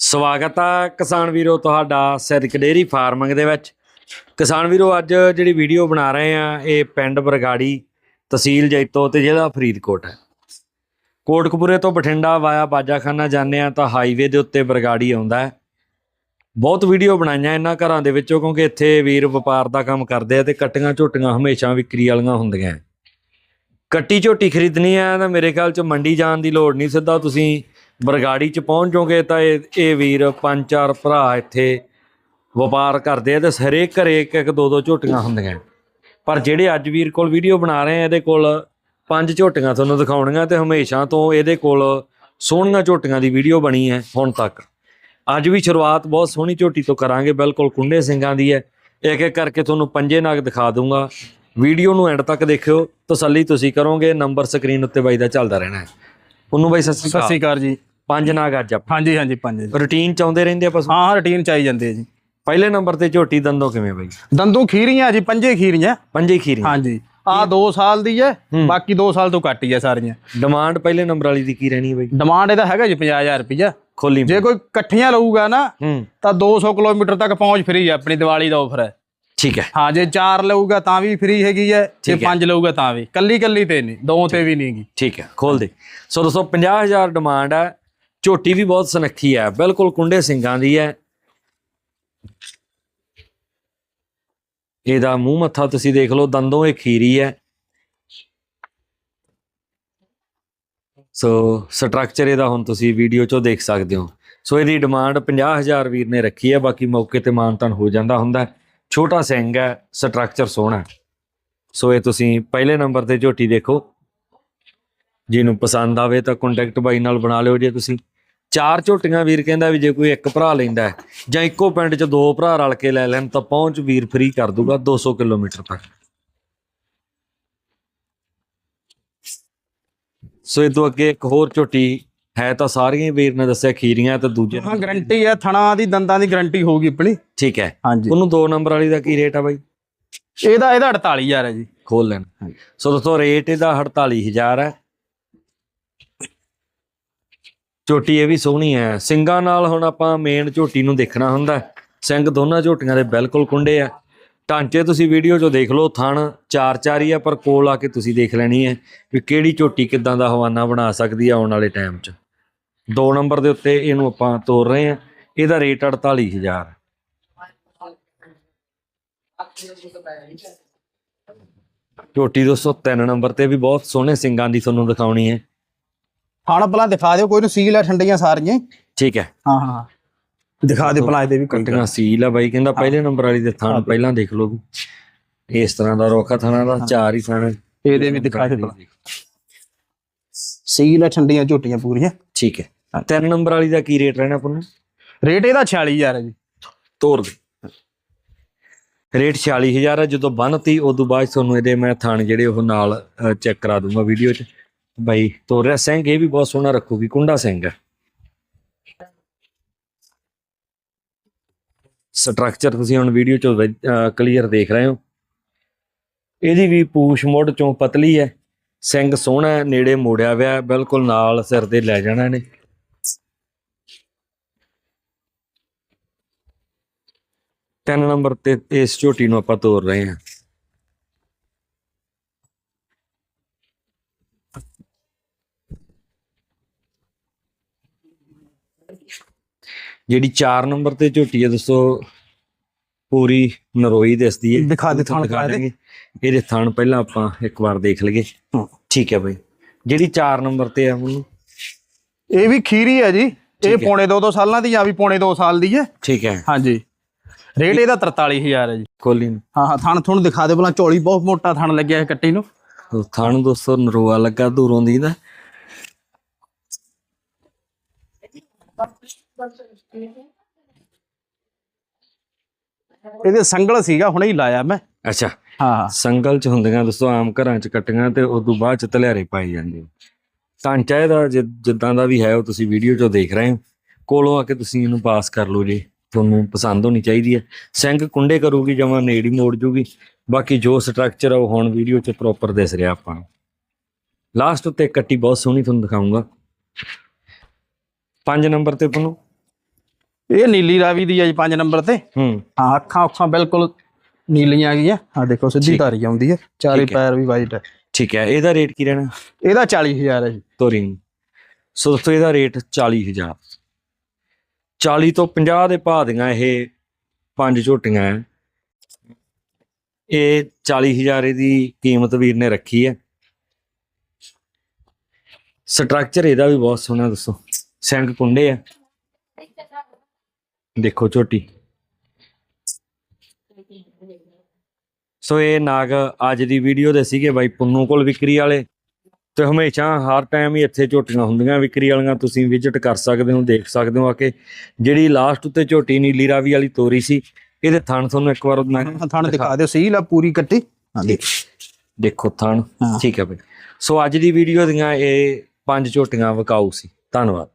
ਸਵਾਗਤ ਆ ਕਿਸਾਨ ਵੀਰੋ ਤੁਹਾਡਾ ਸਿਰਕ ਡੇਰੀ ਫਾਰਮਿੰਗ ਦੇ ਵਿੱਚ। ਕਿਸਾਨ ਵੀਰੋ, ਅੱਜ ਜਿਹੜੀ ਵੀਡੀਓ ਬਣਾ ਰਹੇ ਆ, ਇਹ ਪਿੰਡ ਬਰਗਾੜੀ ਤਹਿਸੀਲ ਜੈਤੋ ਤੇ ਜ਼ਿਲ੍ਹਾ ਫਰੀਦਕੋਟ ਹੈ। ਕੋਟਕਪੂਰੇ ਤੋਂ ਬਠਿੰਡਾ ਵਾਇਆ ਬਾਜਾਖਾਨਾ ਜਾਂਦੇ ਆ ਤਾਂ ਹਾਈਵੇ ਦੇ ਉੱਤੇ ਬਰਗਾੜੀ ਆਉਂਦਾ ਹੈ। ਬਹੁਤ ਵੀਡੀਓ ਬਣਾਈਆਂ ਇਹਨਾਂ ਘਰਾਂ ਦੇ ਵਿੱਚੋਂ, ਕਿਉਂਕਿ ਇੱਥੇ ਵੀਰ ਵਪਾਰ ਦਾ ਕੰਮ ਕਰਦੇ ਆ ਤੇ ਕੱਟੀਆਂ ਝੋਟੀਆਂ ਹਮੇਸ਼ਾ ਵਿਕਰੀ ਵਾਲੀਆਂ ਹੁੰਦੀਆਂ ਕੱਟੀ ਝੋਟੀ ਖਰੀਦਣੀ ਆ ਤਾਂ ਮੇਰੇ ਖਿਆਲ ਚ ਮੰਡੀ ਜਾਣ ਦੀ ਲੋੜ ਨਹੀਂ, ਸਿੱਧਾ ਤੁਸੀਂ ਬਰਗਾੜੀ ਚ ਪਹੁੰਚ ਜਾਓਗੇ ਤਾਂ ਇਹ ਇਹ ਵੀਰ ਪੰਜ ਚਾਰ ਭਰਾ ਇੱਥੇ ਵਪਾਰ ਕਰਦੇ ਆ ਤੇ ਹਰੇਕ ਘਰੇ ਇੱਕ ਇੱਕ ਦੋ ਦੋ ਝੋਟੀਆਂ ਹੁੰਦੀਆਂ ਪਰ ਜਿਹੜੇ ਅੱਜ ਵੀਰ ਕੋਲ ਵੀਡੀਓ ਬਣਾ ਰਹੇ ਆ, ਇਹਦੇ ਕੋਲ ਪੰਜ ਝੋਟੀਆਂ ਤੁਹਾਨੂੰ ਦਿਖਾਉਣੀਆਂ ਤੇ ਹਮੇਸ਼ਾ ਤੋਂ ਇਹਦੇ ਕੋਲ ਸੋਹਣੀਆਂ ਝੋਟੀਆਂ ਦੀ ਵੀਡੀਓ ਬਣੀ ਹੈ ਹੁਣ ਤੱਕ। ਅੱਜ ਵੀ ਸ਼ੁਰੂਆਤ ਬਹੁਤ ਸੋਹਣੀ ਝੋਟੀ ਤੋਂ ਕਰਾਂਗੇ, ਬਿਲਕੁਲ ਕੁੰਡੇ ਸਿੰਘਾਂ ਦੀ ਹੈ। ਇੱਕ ਇੱਕ ਕਰਕੇ ਤੁਹਾਨੂੰ ਪੰਜੇ ਨਾਗ ਦਿਖਾ ਦੂੰਗਾ। ਵੀਡੀਓ ਨੂੰ ਐਂਡ ਤੱਕ ਦੇਖਿਓ, ਤਸੱਲੀ ਤੁਸੀਂ ਕਰੋਗੇ, ਨੰਬਰ ਸਕਰੀਨ ਉੱਤੇ ਬਾਈ ਦਾ ਚੱਲਦਾ ਰਹਿਣਾ ਹੈ। ਉਹਨੂੰ ਬਾਈ, ਸਤਿ ਸਤਿ ਸ਼੍ਰੀ ਅਕਾਲ ਜੀ। ਪੰਜ ਨਾਗ ਅੱਜ ਆਪਾਂ। ਹਾਂਜੀ ਹਾਂਜੀ ਪੰਜ ਜੀ। ਰੁਟੀਨ ਚ ਆਉਂਦੇ ਰਹਿੰਦੇ ਆ ਪਸ਼ੂ? ਹਾਂ ਹਾਂ ਰੁਟੀਨ ਚ ਆਈ ਜਾਂਦੇ ਆ ਜੀ। ਪਹਿਲੇ ਨੰਬਰ ਤੇ ਝੋਟੀ ਦੰਦੋਂ ਕਿਵੇਂ ਬਾਈ? ਦੰਦੂ ਖੀਰੀਆਂ ਜੀ ਪੰਜੇ ਖੀਰੀਆਂ। ਪੰਜੇ ਖੀਰੀ ਹਾਂਜੀ। ਆ 2 ਸਾਲ ਦੀ ਹੈ। ਬਾਕੀ 2 ਸਾਲ ਤੋਂ ਘੱਟ ਹੀ ਹੈ ਸਾਰੀਆਂ। ਡਿਮਾਂਡ ਪਹਿਲੇ ਨੰਬਰ ਵਾਲੀ ਦੀ ਕੀ ਰਹਿਣੀ ਬਾਈ? ਡਿਮਾਂਡ ਇਹਦਾ ਹੈਗਾ ਜੀ 50000 ਰੁਪਈਆ। ਖੋਲੀ ਜੇ ਕੋਈ ਇਕੱਠੀਆਂ ਲਊਗਾ ਨਾ ਤਾਂ 200 ਕਿਲੋਮੀਟਰ ਤੱਕ ਪਹੁੰਚ ਫਰੀ ਹੈ ਆਪਣੀ ਦੀਵਾਲੀ ਦਾ ਆਫਰ ਹੈ ਠੀਕ ਹੈ ਹਾਂ ਜੇ 4 ਲਊਗਾ ਤਾਂ ਵੀ ਫ੍ਰੀ ਹੈਗੀ ਹੈ ਜੇ ਠੀਕ ਹੈ। 5 ਲਊਗਾ ਤਾਂ ਵੀ। ਕੱਲੀ ਕੱਲੀ ਤੇ ਨਹੀਂ ਦੋ ਤੇ ਵੀ ਨਹੀਂਗੀ ਠੀਕ ਹੈ ਖੋਲ ਦੇ। ਸੋ ਦੋਸਤੋ 50000 ਡਿਮਾਂਡ ਹੈ ਝੋਟੀ ਵੀ ਬਹੁਤ ਸੁਨੱਖੀ ਹੈ, ਬਿਲਕੁਲ ਕੁੰਡੇ ਸਿੰਘਾਂ ਦੀ ਹੈ। ਇਹਦਾ ਮੂੰਹ ਮੱਥਾ ਤੁਸੀਂ ਦੇਖ ਲਓ, ਦੰਦੋਂ ਇਹ ਖੀਰੀ ਹੈ। ਸੋ ਸਟਰਕਚਰ ਇਹਦਾ ਹੁਣ ਤੁਸੀਂ ਵੀਡੀਓ 'ਚੋਂ ਦੇਖ ਸਕਦੇ ਹੋ। ਸੋ ਇਹਦੀ ਡਿਮਾਂਡ 50000 ਵੀਰ ਨੇ ਰੱਖੀ ਹੈ, ਬਾਕੀ ਮੌਕੇ ਤੇ ਮਾਨਤਨ ਹੋ ਜਾਂਦਾ ਹੁੰਦਾ ਛੋਟਾ ਸਿੰਘ ਹੈ ਸਟਰਕਚਰ ਸੋਹਣਾ ਸੋ ਇਹ ਤੁਸੀਂ ਪਹਿਲੇ ਨੰਬਰ ਤੇ ਝੋਟੀ ਦੇਖੋ। ਜਿਹਨੂੰ ਪਸੰਦ ਆਵੇ ਤਾਂ ਕੰਟੈਕਟ ਬਾਈ ਨਾਲ ਬਣਾ ਲਿਓ ਜੇ ਤੁਸੀਂ। ਚਾਰ ਝੋਟੀਆਂ ਵੀਰ ਕਹਿੰਦਾ ਵੀ ਜੇ ਕੋਈ ਇੱਕ ਭਰਾ ਲੈਂਦਾ ਜਾਂ ਇੱਕੋ ਪਿੰਡ 'ਚ ਦੋ ਭਰਾ ਰਲ ਕੇ ਲੈ ਲੈਣ ਤਾਂ ਪਹੁੰਚ ਵੀਰ ਫ੍ਰੀ ਕਰ ਦੂਗਾ 200 ਕਿਲੋਮੀਟਰ ਤੱਕ। ਸੋ ਇਹ ਤੋਂ ਅੱਗੇ ਇੱਕ ਹੋਰ ਝੋਟੀ ਹੈ ਤਾਂ ਸਾਰੀਆਂ ਵੀਰ ਨੇ ਦੱਸਿਆ ਖੀਰੀਆਂ ਤੇ ਦੂਜੇ ਹਾਂ ਗਰੰਟੀ ਹੈ ਥਣਾ ਦੀ ਦੰਦਾਂ ਦੀ ਗਰੰਟੀ ਹੋਊਗੀ ਆਪਣੀ। ਠੀਕ ਹੈ। ਹਾਂਜੀ। ਉਹਨੂੰ ਦੋ ਨੰਬਰ ਵਾਲੀ ਦਾ ਕੀ ਰੇਟ ਆ ਬਾਈ? ਇਹਦਾ ਇਹਦਾ 48000 ਹੈ ਜੀ। ਖੋਲ ਲੈਣ। ਸੋ ਦੋਸਤੋ ਰੇਟ ਇਹਦਾ 48000 ਹੈ। ਝੋਟੀ ਇਹ ਵੀ ਸੋਹਣੀ ਹੈ। ਸਿੰਘਾਂ ਨਾਲ ਹੁਣ ਆਪਾਂ ਮੇਨ ਝੋਟੀ ਨੂੰ ਦੇਖਣਾ ਹੁੰਦਾ ਸਿੰਘ ਦੋਨਾਂ ਝੋਟੀਆਂ ਦੇ ਬਿਲਕੁਲ ਕੁੰਡੇ ਆ। ਢਾਂਚੇ ਤੁਸੀਂ ਵੀਡੀਓ 'ਚੋਂ ਦੇਖ ਲਓ, ਥਣ ਚਾਰ ਚਾਰ ਹੀ ਆ, ਪਰ ਕੋਲ ਆ ਕੇ ਤੁਸੀਂ ਦੇਖ ਲੈਣੀ ਹੈ ਵੀ ਕਿਹੜੀ ਝੋਟੀ ਕਿੱਦਾਂ ਦਾ ਹਵਾਨਾ ਬਣਾ ਸਕਦੀ ਆ ਆਉਣ ਵਾਲੇ ਟਾਈਮ 'ਚ। ਦੋ ਨੰਬਰ ਦੇ ਉੱਤੇ ਇਹਨੂੰ ਆਪਾਂ ਤੋਰ ਰਹੇ ਆ ਇਹਦਾ ਰੇਟ 48000 ਝੋਟੀ ਦੋਸਤੋ, ਤਿੰਨ ਨੰਬਰ ਤੇ ਵੀ ਬਹੁਤ ਸੋਹਣੇ ਸਿੰਘਾਂ ਦੀ ਤੁਹਾਨੂੰ ਦਿਖਾਉਣੀ ਹੈ। ਖਾਣਾ ਪਹਿਲਾਂ ਦਿਖਾ ਦਿਓ ਕੋਈ ਨੂੰ ਸੀਲ ਹੈ ਠੰਡੀਆਂ ਸਾਰੀਆਂ। ਠੀਕ ਹੈ। ਹਾਂ ਹਾਂ। ਦਿਖਾ ਦੇ ਭਲਾ ਇਹਦੇ ਵੀ ਕੱਟੀਆਂ ਸੀਲ ਆ ਬਾਈ ਕਹਿੰਦਾ ਪਹਿਲੇ ਨੰਬਰ ਵਾਲੀ ਦੇ ਥਣ ਪਹਿਲਾਂ ਦੇਖ ਲਓ ਵੀ। ਇਸ ਤਰ੍ਹਾਂ ਦਾ ਰੋਕਾ ਥਣਾ ਦਾ ਚਾਰ ਹੀ ਥਣ। ਇਹਦੇ ਵੀ ਦਿਖਾ ਦੇ ਸੀਲ ਹੈ ਠੰਡੀਆਂ ਝੋਟੀਆਂ ਪੂਰੀਆਂ। ਠੀਕ ਹੈ। ਤਿੰਨ ਨੰਬਰ ਵਾਲੀ ਦਾ ਕੀ ਰੇਟ ਰਹਿਣਾ ਆਪਾਂ ਨੂੰ ਰੇਟ ਇਹਦਾ 46000 ਹੈ ਜੀ। ਤੋਰ ਦੇ। ਰੇਟ 46000 ਹੈ ਜਦੋਂ ਬੰਨਤੀ ਉਦੋਂ ਬਾਅਦ ਤੁਹਾਨੂੰ ਇਹਦੇ ਮੈਂ ਥਣ ਜਿਹੜੇ ਉਹ ਨਾਲ ਚੈੱਕ ਕਰਾ ਦੂੰਗਾ ਵੀਡੀਓ 'ਚ। ਬਾਈ, ਤੋਰਿਆ ਸਿੰਘ, ਇਹ ਵੀ ਬਹੁਤ ਸੋਹਣਾ ਰੱਖੂਗੀ, ਕੁੰਡਾ ਸਿੰਘ ਹੈ। ਸਟਰਕਚਰ ਤੁਸੀਂ ਹੁਣ ਵੀਡੀਓ 'ਚ ਕਲੀਅਰ ਦੇਖ ਰਹੇ ਹੋ। ਇਹਦੀ ਵੀ ਪੂਛ ਮੁੱਢ ਚੋਂ ਪਤਲੀ ਹੈ। ਸਿੰਘ ਸੋਹਣਾ ਨੇੜੇ ਮੋੜਿਆ ਹੋਇਆ ਬਿਲਕੁਲ ਨਾਲ ਸਿਰ ਤੇ ਲੈ ਜਾਣਾ ਨੇ ਤਿੰਨ ਨੰਬਰ ਤੇ ਇਸ ਝੋਟੀ ਨੂੰ ਆਪਾਂ ਤੋਰ ਰਹੇ ਹਾਂ। ਜਿਹੜੀ 4 ਨੰਬਰ ਤੇ ਝੋਟੀ ਹੈ ਦੋਸਤੋ ਪੂਰੀ ਨਰੋਈ ਦਿਸਦੀ ਹੈ ਦਿਖਾ ਦੇ ਥਣ ਦਿਖਾ। ਦੇਣਗੇ। ਇਹਦੇ ਥਣ ਪਹਿਲਾਂ ਆਪਾਂ ਇੱਕ ਵਾਰ ਦੇਖ ਲਈਏ। ਠੀਕ ਹੈ ਬਾਈ। ਜਿਹੜੀ 4 ਨੰਬਰ ਤੇ ਆ ਉਹਨੂੰ ਇਹ ਵੀ ਖੀਰੀ ਹੈ ਜੀ। ਇਹ। ਪੌਣੇ 2-2 ਸਾਲਾਂ ਦੀ ਆ ਵੀ ਪੌਣੇ 2 ਸਾਲ ਦੀ ਹੈ ਠੀਕ ਹੈ। ਹਾਂਜੀ। ਰੇਟ ਇਹਦਾ 43000 ਹੈ ਜੀ। ਕੋਲੀ ਨੂੰ। ਹਾਂ ਹਾਂ ਥਣ ਤੁਹਾਨੂੰ ਦਿਖਾ ਦੇ। ਭਲਾ ਝੋਲੀ ਬਹੁਤ ਮੋਟਾ ਥਣ ਲੱਗਿਆ ਹੈ ਕੱਟੀ ਨੂੰ। ਥਣ ਦੋਸਤੋ ਨਰੋਆ ਲੱਗਾ ਦੂਰੋਂ ਦੀ ਦਾ ਇਹਦੇ ਸੰਗਲ ਸੀਗਾ ਹੁਣੇ ਹੀ ਲਾਇਆ ਮੈਂ। ਅੱਛਾ। ਹਾਂ ਸੰਗਲ ਚ ਹੁੰਦੀਆਂ ਦੋਸਤੋ ਆਮ ਘਰਾਂ ਚ ਕੱਟੀਆਂ ਤੇ ਉਸ ਤੋਂ ਬਾਅਦ ਚ ਧਲਿਆਰੇ ਪਾਈ ਜਾਂਦੇ। ਢਾਂਚਾ ਇਹਦਾ ਜਿੱਦਾਂ ਦਾ ਵੀ ਹੈ ਉਹ ਤੁਸੀਂ ਵੀਡੀਓ ਚੋਂ ਦੇਖ ਰਹੇ ਹੋ। ਕੋਲੋਂ ਆ ਕੇ ਤੁਸੀਂ ਇਹਨੂੰ ਪਾਸ ਕਰ ਲਓ ਜੀ। ਤੁਹਾਨੂੰ ਪਸੰਦ ਹੋਣੀ ਚਾਹੀਦੀ ਹੈ। ਸਿੰਘ ਕੁੰਡੇ ਕਰੂਗੀ ਜਮਾਂ ਨੇੜੀ ਮੋੜ ਜੂਗੀ। ਬਾਕੀ ਜੋ ਸਟਰਕਚਰ ਆ ਉਹ ਹੁਣ ਵੀਡੀਓ 'ਚ ਪ੍ਰੋਪਰ ਦਿਸ ਰਿਹਾ ਆਪਾਂ ਲਾਸਟ ਉੱਤੇ ਕੱਟੀ ਬਹੁਤ ਸੋਹਣੀ ਤੁਹਾਨੂੰ ਦਿਖਾਉਂਗਾ ਪੰਜ ਨੰਬਰ ਤੇ ਤੁਹਾਨੂੰ ਇਹ ਨੀਲੀ ਰਾਵੀ ਦੀ ਹੈ ਜੀ 5 ਨੰਬਰ ਤੇ। ਹੂੰ। ਹਾਂ ਅੱਖਾਂ ਅੱਖਾਂ ਬਿਲਕੁਲ ਨੀਲੀਆਂ ਗਈਆਂ ਆ ਦੇਖੋ ਸਿੱਧੀ। ਧਾਰੀ ਆਉਂਦੀ ਹੈ। ਚਾਰੇ। ਪੈਰ ਵੀ ਵਾਈਟ ਹੈ। ਠੀਕ ਹੈ ਇਹਦਾ ਰੇਟ ਕੀ ਰਹਿਣਾ? ਇਹਦਾ 40000 ਹੈ ਜੀ। ਤੋਰੀ। ਸੋ ਦੋਸਤੋ ਇਹਦਾ ਰੇਟ 40000 40 ਤੋਂ 50 ਦੇ ਭਾਅ ਦੀਆਂ ਇਹ ਪੰਜ ਝੋਟੀਆਂ ਹੈ। ਇਹ 40000 ਦੀ ਕੀਮਤ ਵੀਰ ਨੇ ਰੱਖੀ ਹੈ। ਸਟਰਕਚਰ ਇਹਦਾ ਵੀ ਬਹੁਤ ਸੋਹਣਾ ਦੱਸੋ ਸਿੰਘ ਕੁੰਡੇ ਆ। ਦੇਖੋ ਝੋਟੀ। ਸੋ ਇਹ ਨਾਗ ਅੱਜ ਦੀ ਵੀਡੀਓ ਦੇ ਸੀਗੇ ਬਾਈ ਪੁੰਨੂ ਕੋਲ ਵਿਕਰੀ ਵਾਲੇ। ਤੇ ਹਮੇਸ਼ਾ ਹਰ ਟਾਈਮ ਹੀ ਇੱਥੇ ਝੋਟੀਆਂ ਹੁੰਦੀਆਂ ਵਿਕਰੀ ਵਾਲੀਆਂ ਤੁਸੀਂ ਵਿਜ਼ਿਟ ਕਰ ਸਕਦੇ ਹੋ ਦੇਖ ਸਕਦੇ ਹੋ ਆ ਕੇ। ਜਿਹੜੀ ਲਾਸਟ ਉੱਤੇ ਝੋਟੀ ਨੀਲੀ ਰਾਵੀ ਵਾਲੀ ਤੋਰੀ ਸੀ ਇਹਦੇ ਥਣ ਤੁਹਾਨੂੰ ਇੱਕ ਵਾਰ ਥਣ ਦਿਖਾ ਦਿਓ ਸੀਲ ਆ ਪੂਰੀ ਕੱਟੀ। ਹਾਂ ਦੇਖ। ਥਣ। ਠੀਕ ਹੈ ਬਈ। ਸੋ ਅੱਜ ਦੀ ਵੀਡੀਓ ਦੀਆਂ ਇਹ ਪੰਜ ਝੋਟੀਆਂ ਵਿਕਾਊ ਸੀ। ਧੰਨਵਾਦ।